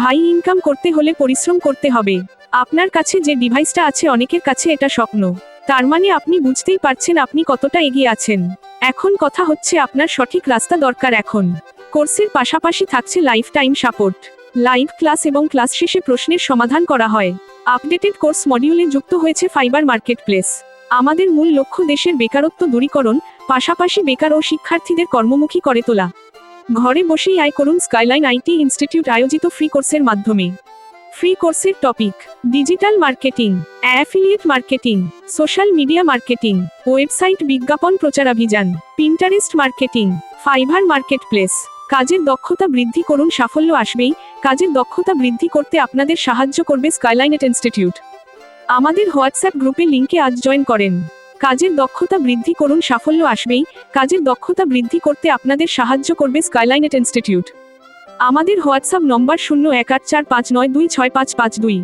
ভাই ইনকাম করতে হলে পরিশ্রম করতে হবে। আপনার কাছে যে ডিভাইসটা আছে অনেকের কাছে এটা স্বপ্ন। তার মানে আপনি বুঝতেই পারছেন আপনি কতটা এগিয়ে আছেন। এখন কথা হচ্ছে আপনার সঠিক রাস্তা দরকার এখন। কোর্সের পাশাপাশি থাকছে life time support live class এবং ক্লাস শেষে প্রশ্নের সমাধান করা হয়। আপডেটেড কোর্স মডিউলে যুক্ত হয়েছে ফাইবার মার্কেট প্লেস আমাদের মূল লক্ষ্য দেশের বেকারত্ব দূরীকরণ, পাশাপাশি বেকার ও শিক্ষার্থীদের কর্মমুখী করে তোলা। ঘরে বসেই আয় করুন স্কাইলাইন আইটি ইনস্টিটিউট আয়োজিত ফ্রি কোর্সের মাধ্যমে। ফ্রি কোর্সের topic digital marketing affiliate marketing social media marketing website বিজ্ঞাপন প্রচারাভিযান Pinterest marketing Fiverr marketplace কাজের দক্ষতা বৃদ্ধি করুন, সাফল্য আসবেই। কাজের দক্ষতা বৃদ্ধি করতে আপনাদের সাহায্য করবে স্কাইলাইনেট ইনস্টিটিউট আমাদের হোয়াটসঅ্যাপ গ্রুপে লিংকে আজ জয়েন করেন। কাজের দক্ষতা বৃদ্ধি করুন, সাফল্য আসবেই। কাজের দক্ষতা বৃদ্ধি করতে আপনাদের সাহায্য করবে স্কাইলাইনেট ইনস্টিটিউট আমাদের হোয়াটসঅ্যাপ নম্বর শূন্য এক আট চার পাঁচ নয় দুই ছয় পাঁচ পাঁচ দুই।